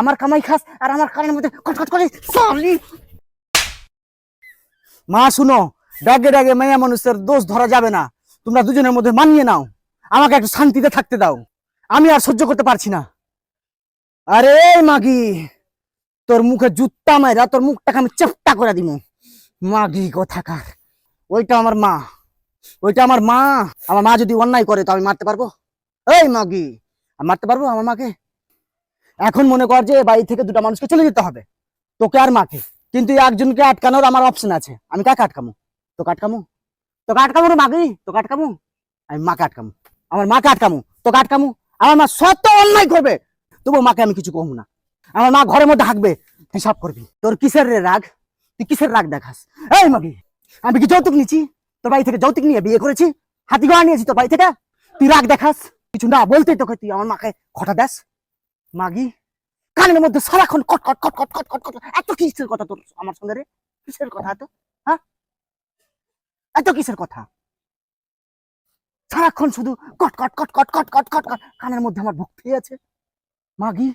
আমার কামাই খাস আর আমার কানের মধ্যে মা, শুনো, ডাগে ডাগে মেয়া মানুষের দোষ ধরা যাবে না। তোমরা দুজনের মধ্যে মানিয়ে নাও। আমাকে একটু শান্তিতে থাকতে দাও। আমি আর সহ্য করতে পারছি না। আরে মাগি, তোর মুখে জুত্তা মাইরা তোর মুখটাকে আমি চেপটা করে দিব মাগি কোথাকার? ওইটা আমার মা। ওইটা আমার মা। আমার মা যদি অন্যায় করে, তো আমি মারতে পারব? এই মাগি মারতে পারব আমার মাকে? এখন মনে কর যে বাড়ি থেকে দুটো মানুষকে চলে যেতে হবে। তোকে আর মাকে। কিন্তু একজনকে আটকানোর আমার অপশন আছে। আমি কাকে আটকামো তোকে আটকামো তোকে আটকামো রে মাগি? তোকে আটকামো আমি মাকে আটকামো আমার মাকে আটকামো তোকে আটকামো আমার মা সত্য অন্যায় করবে। তবু মাকে আমি কিছু কমু না। আমার মা ঘরের মধ্যে হাঁকবে হিসাব করবি। তোর কিসের রে রাগ? তুই কিসের রাগ দেখাস? এই মাগি, আমি কি যৌতুক নিচ্ছি তোর বাড়ি থেকে যৌতুক নিয়ে বিয়ে করেছি? হাতি ঘোড়া নিয়েছি তোর বাড়ি থেকে? তুই রাগ দেখাস? কিছু না বলতেই তোকে তুই আমার মাকে খটা দেস। মাগি কানের মধ্যে সারাক্ষণ কট কট কট কট কট কট কট এত কিসের কথা তোর আমার সঙ্গে রে কিসের কথা এত হ্যাঁ এত কিসের কথা সারাক্ষণ শুধু কট কট কট কট কট কট কট কট কানের মধ্যে আমার ভক্তি আছে মাগি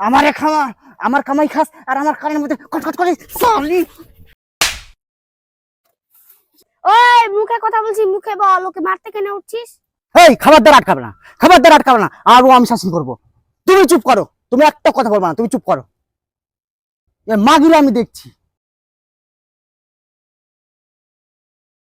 আমারে খামা আমার কামাই খাস আর আমার কানের মধ্যে কট কট করে সালি ওই মুখে কথা বলছি মুখে বল ওকে মারতে কেন উঠছিস এই খাবার খাবারদার আটকাবে না খাবার খাবারদার আটকাবে না আর ও আমি শাসন করব তুমি চুপ করো তুমি একটা কথা বলব না তুমি চুপ করো। মাগুলো আমি দেখছি।